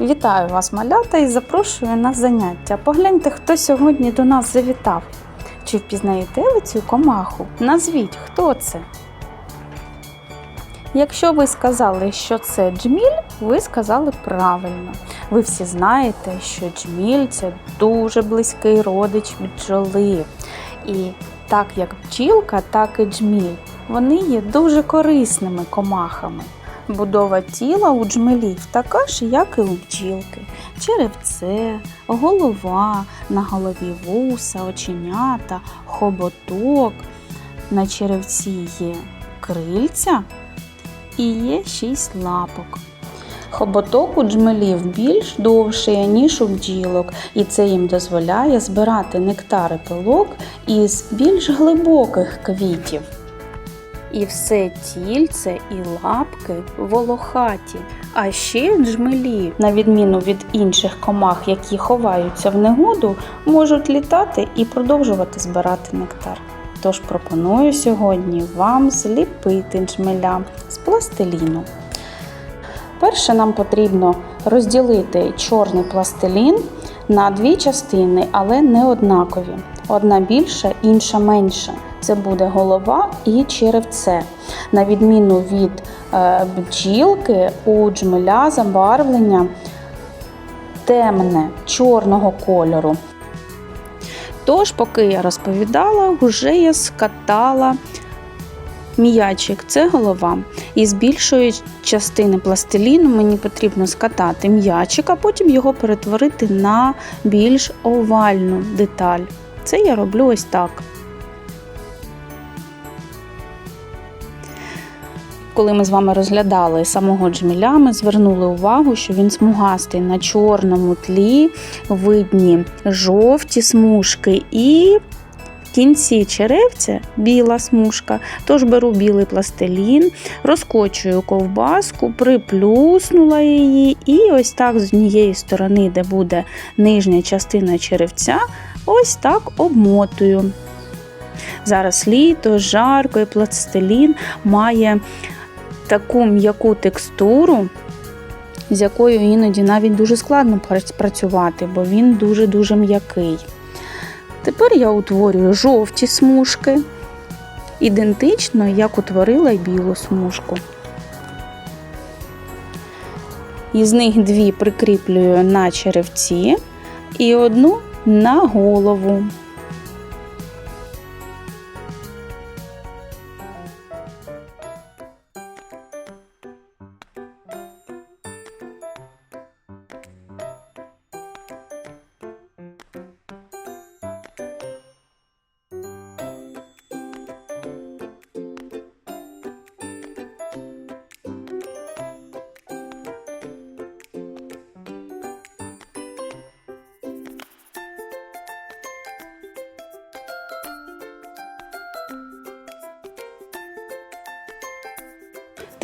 Вітаю вас, малята, і запрошую на заняття. Погляньте, хто сьогодні до нас завітав. Чи впізнаєте ви цю комаху? Назвіть, хто це? Якщо ви сказали, що це джміль, ви сказали правильно. Ви всі знаєте, що джміль це дуже близький родич бджоли. І так як бджілка, так і джміль. Вони є дуже корисними комахами. Будова тіла у джмелів така ж, як і у бджілки. Черевце, голова, на голові вуса, оченята, хоботок. На черевці є крильця і є шість лапок. Хоботок у джмелів більш довший, ніж у бджілок, і це їм дозволяє збирати нектар і пилок із більш глибоких квітів. І все тільце і лапки волохаті. А ще джмелі, на відміну від інших комах, які ховаються в негоду, можуть літати і продовжувати збирати нектар. Тож пропоную сьогодні вам зліпити джмеля з пластиліну. Перше нам потрібно розділити чорний пластилін на дві частини, але не однакові. Одна більша, інша менша. Це буде голова і черевце. На відміну від е, бджілки, у джмеля забарвлення темне, чорного кольору. Тож, поки я розповідала, вже я скатала м'ячик це голова. І з більшої частини пластиліну мені потрібно скатати м'ячик, а потім його перетворити на більш овальну деталь. Це я роблю ось так. Коли ми з вами розглядали самого джміля, ми звернули увагу, що він смугастий на чорному тлі, видні жовті смужки і в кінці черевця біла смужка. Тож беру білий пластилін, розкочую ковбаску, приплюснула її, і ось так з однієї сторони, де буде нижня частина черевця, ось так обмотую. Зараз літо, жарко і пластилін має таку м'яку текстуру, з якою іноді навіть дуже складно працювати, бо він дуже-дуже м'який. Тепер я утворюю жовті смужки, ідентично, як утворила білу смужку. Із них дві прикріплюю на черевці і одну на голову.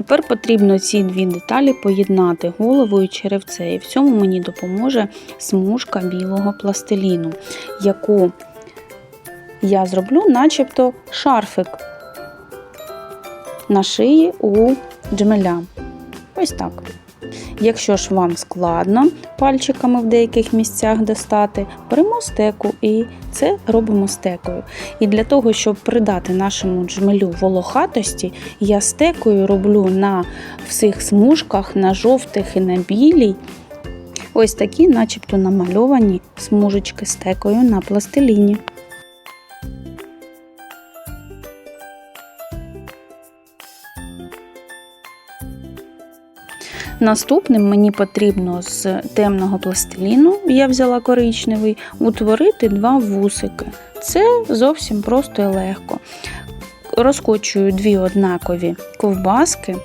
Тепер потрібно ці дві деталі поєднати голову і черевце. І в цьому мені допоможе смужка білого пластиліну, яку я зроблю, начебто шарфик на шиї у джмеля. Ось так. Якщо ж вам складно пальчиками в деяких місцях достати, беремо стеку і це робимо стекою. І для того, щоб придати нашому джмелю волохатості, я стекою роблю на всіх смужках, на жовтих і на білій. Ось такі, начебто намальовані смужечки стекою на пластиліні. Наступним мені потрібно з темного пластиліну, я взяла коричневий, утворити два вусики. Це зовсім просто і легко. Розкочую дві однакові ковбаски,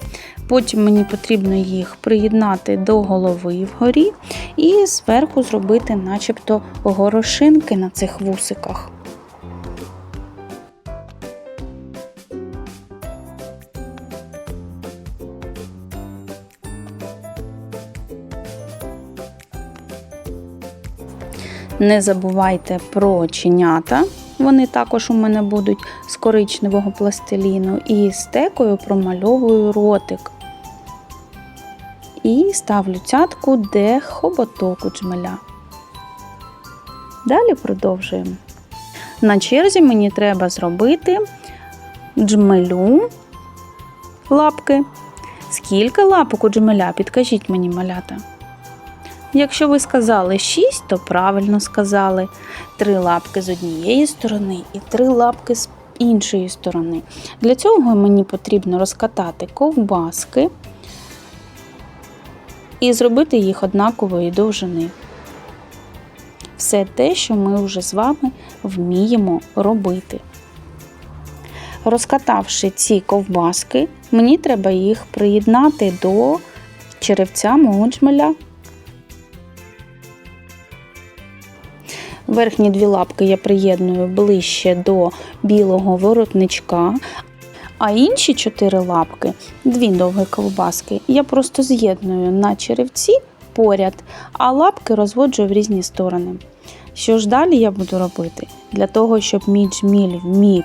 потім мені потрібно їх приєднати до голови вгорі і зверху зробити начебто горошинки на цих вусиках. Не забувайте про оченята. Вони також у мене будуть з коричневого пластиліну. І стекою промальовую ротик. і ставлю цятку, де хоботок у джмеля. Далі продовжуємо. На черзі мені треба зробити джмелю лапки. Скільки лапок у джмеля? Підкажіть мені, малята. Якщо ви сказали 6, то правильно сказали. Три лапки з однієї сторони і три лапки з іншої сторони. Для цього мені потрібно розкатати ковбаски і зробити їх однакової довжини. Все те, що ми вже з вами вміємо робити. Розкатавши ці ковбаски, мені треба їх приєднати до черевця мого джмеля. Верхні дві лапки я приєдную ближче до білого воротничка, а інші чотири лапки, дві довгі ковбаски, я просто з'єдную на черевці поряд, а лапки розводжу в різні сторони. Що ж далі я буду робити? Для того, щоб мій джміль вмів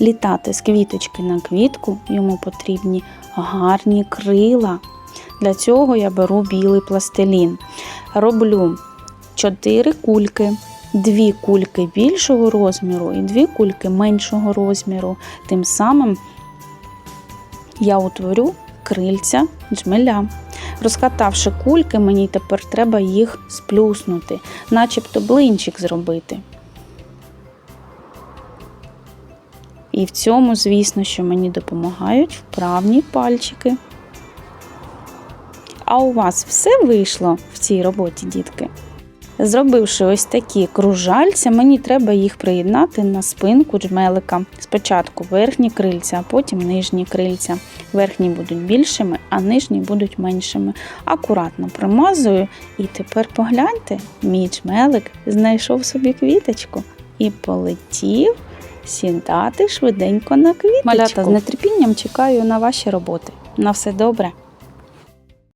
літати з квіточки на квітку, йому потрібні гарні крила. Для цього я беру білий пластилін. Роблю 4 кульки, дві кульки більшого розміру і дві кульки меншого розміру. Тим самим я утворю крильця джмеля. Розкатавши кульки, мені тепер треба їх сплюснути, начебто блинчик зробити. І в цьому, звісно, що мені допомагають вправні пальчики. А у вас все вийшло в цій роботі, дітки? Зробивши ось такі кружальця, мені треба їх приєднати на спинку джмелика. Спочатку верхні крильця, а потім нижні крильця. Верхні будуть більшими, а нижні будуть меншими. Акуратно примазую, і тепер погляньте, мій джмелик знайшов собі квіточку і полетів сідати швиденько на квіточку. Малята з нетерпінням чекаю на ваші роботи. На все добре!